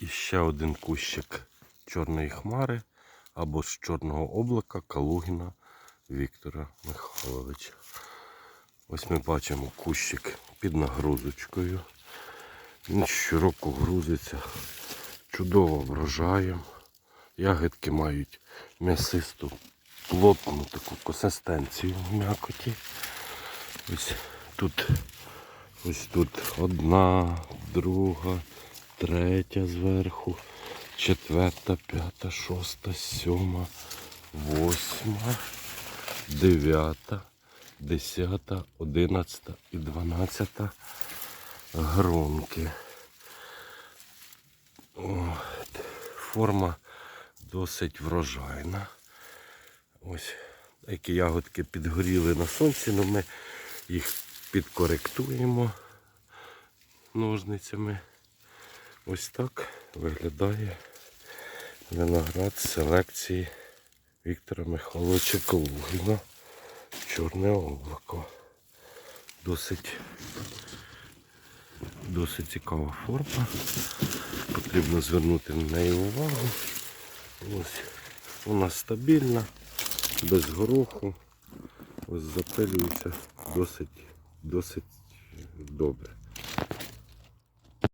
І ще один кущик чорної хмари або з чорного облака Калугіна Віктора Михайловича. Ось ми бачимо кущик під нагрузочкою. Він щороку грузиться чудово врожаєм. Ягідки мають м'ясисту, плотну таку консистенцію в м'якоті. Ось тут, ось тут одна, друга, третя зверху, четверта, п'ята, шоста, сьома, восьма, дев'ята, десята, одинадцята і дванадцята гронки. От. Форма досить врожайна. Ось які ягодки підгоріли на сонці, але ми їх підкоректуємо ножницями. Ось так виглядає виноград селекції Віктора Михайловича Калугіна. Чорне облако. Досить, досить цікава форма. Потрібно звернути на неї увагу. Ось вона стабільна, без гороху. Ось запилюється досить, досить добре.